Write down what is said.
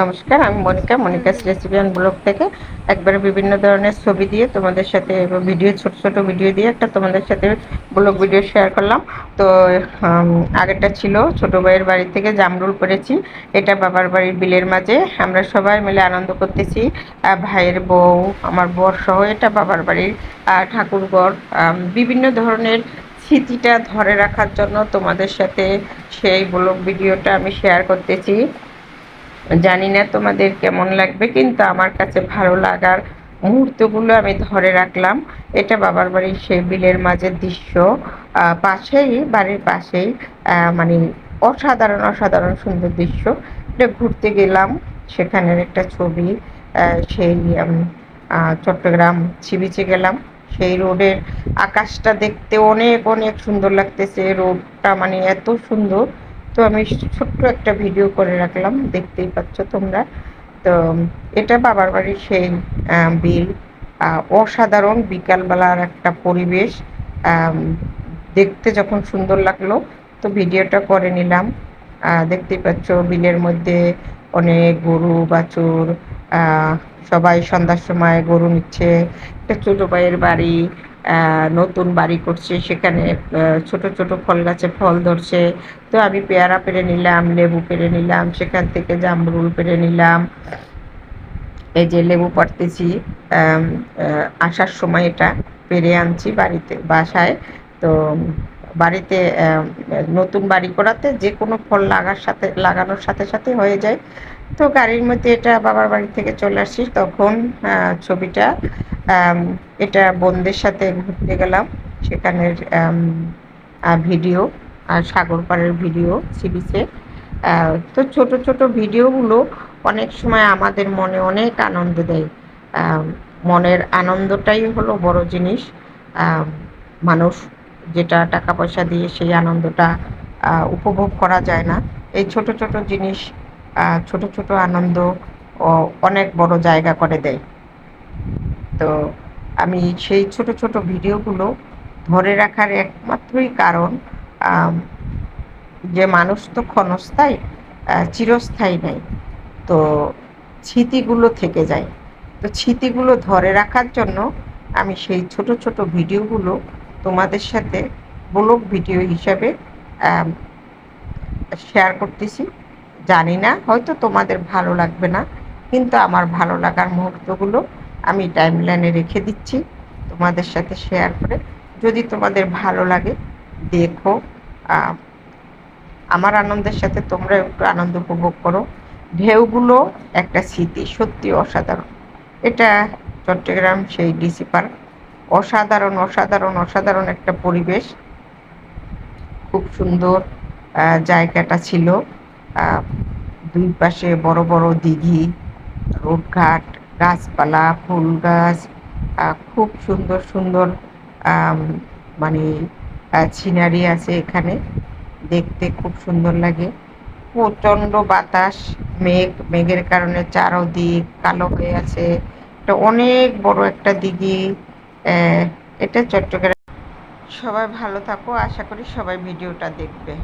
নমস্কার, আমি Monika. Monika's recipe and blog থেকে একবারে বিভিন্ন ধরনের ছবি দিয়ে তোমাদের সাথে ভিডিও, ছোট ছোট ভিডিও দিয়ে একটা তোমাদের সাথে ব্লগ ভিডিও শেয়ার করলাম। তো আগেরটা ছিল, ছোট ভাইয়ের বাড়ি থেকে জামরুল করেছি এটা বাবার বাড়ির বিলের মাঝে। আমরা সবাই মিলে আনন্দ করতেছি। ভাইয়ের বউ, আমার বর সহ এটা বাবার বাড়ির ঠাকুরঘর। বিভিন্ন ধরনের স্মৃতিটা ধরে রাখার জন্য তোমাদের সাথে সেই ব্লগ ভিডিওটা আমি শেয়ার করতেছি। জানি না তোমাদের কেমন লাগবে, কিন্তু আমার কাছে ভালো লাগার মুহূর্তগুলো আমি ধরে রাখলাম। এটা বাবার বাড়ির সেই বিলের মাঝের দৃশ্য পাশেই, বাড়ির পাশেই মানে অসাধারণ অসাধারণ সুন্দর দৃশ্য। এটা ঘুরতে গেলাম, সেখানের একটা ছবি সেই চট্টগ্রাম সি বিচে গেলাম। সেই রোডের আকাশটা দেখতে অনেক অনেক সুন্দর লাগতেছে। রোডটা মানে এত সুন্দর। তো আমি ছোট্ট একটা ভিডিও করে রাখলাম, দেখতেই পাচ্ছ তোমরা। তো এটা বাবার বাড়ির সেই বিল। অসাধারণ বিকালবেলার একটা পরিবেশ। দেখতে যখন সুন্দর লাগল, তো ভিডিওটা করে নিলাম। দেখতেই পাচ্ছ বিলের মধ্যে অনেক গরু, বাছুর সবাই সন্ধ্যার সময় গরু নিচ্ছে। একটা ছোটো ভাইয়ের বাড়ি নতুন বাড়ি করছে, সেখানে ছোট ছোট ফল গাছে ফল ধরছে। তো আমি পেয়ারা পেরে নিলাম, লেবু পেরে নিলাম, সেখান থেকে জামরুল পেরে নিলাম। এই যে লেবু পাড়তেছি আসার সময় এটা পেরে আনছি বাড়িতে, বাসায়। তো বাড়িতে নতুন বাড়ি করাতে যে কোনো ফল লাগার সাথে, লাগানোর সাথে সাথে হয়ে যায়। তো গাড়ির মধ্যে এটা বাবার বাড়ি থেকে চলে আসছি, তখন ছবিটা এটা বোনদের সাথে ঘুরতে গেলাম। সেখানের ভিডিও আর সাগর পাড়ের ভিডিও সি বিচে তো ছোট ছোট ভিডিওগুলো অনেক সময় আমাদের মনে অনেক আনন্দ দেয়। মনের আনন্দটাই হলো বড় জিনিস। মানুষ যেটা টাকা পয়সা দিয়ে সেই আনন্দটা উপভোগ করা যায় না। এই ছোট ছোট জিনিস ছোট ছোট আনন্দ অনেক বড় জায়গা করে দেয়। তো আমি সেই ছোট ছোট ভিডিওগুলো ধরে রাখার একমাত্রই কারণ যে মানুষ তো ক্ষণস্থায়ী চিরস্থায়ী নেই। তো স্মৃতিগুলো থেকে যায়। তো স্মৃতিগুলো ধরে রাখার জন্য আমি সেই ছোট ছোট ভিডিওগুলো তোমাদের সাথে ব্লগ ভিডিও হিসাবে শেয়ার করতেছি। জানি না, হয়তো তোমাদের ভালো লাগবে না, কিন্তু আমার ভালো লাগার মুহূর্তগুলো আমি টাইম লাইনে রেখে দিচ্ছি তোমাদের সাথে শেয়ার করে। যদি তোমাদের ভালো লাগে, দেখো আমার আনন্দের সাথে তোমরা একটু আনন্দ উপভোগ করো। ঢেউগুলো একটা স্মৃতি, সত্যি অসাধারণ। এটা চট্টগ্রাম সেই ডিসি পার্ক অসাধারণ অসাধারণ অসাধারণ একটা পরিবেশ। খুব সুন্দর জায়গাটা ছিল। দুই পাশে বড় বড় দিঘি, রোডঘাট গাছপালা, ফুল গাছ খুব সুন্দর সুন্দর মানে সিনারি আছে এখানে। দেখতে খুব সুন্দর লাগে। প্রচণ্ড বাতাস, মেঘ, মেঘের কারণে চারোদিক কালো হয়ে আছে। এটা অনেক বড় একটা দিঘি। এটা চট্টগ্রাম। সবাই ভালো থাকো। আশা করি সবাই ভিডিওটা দেখবে।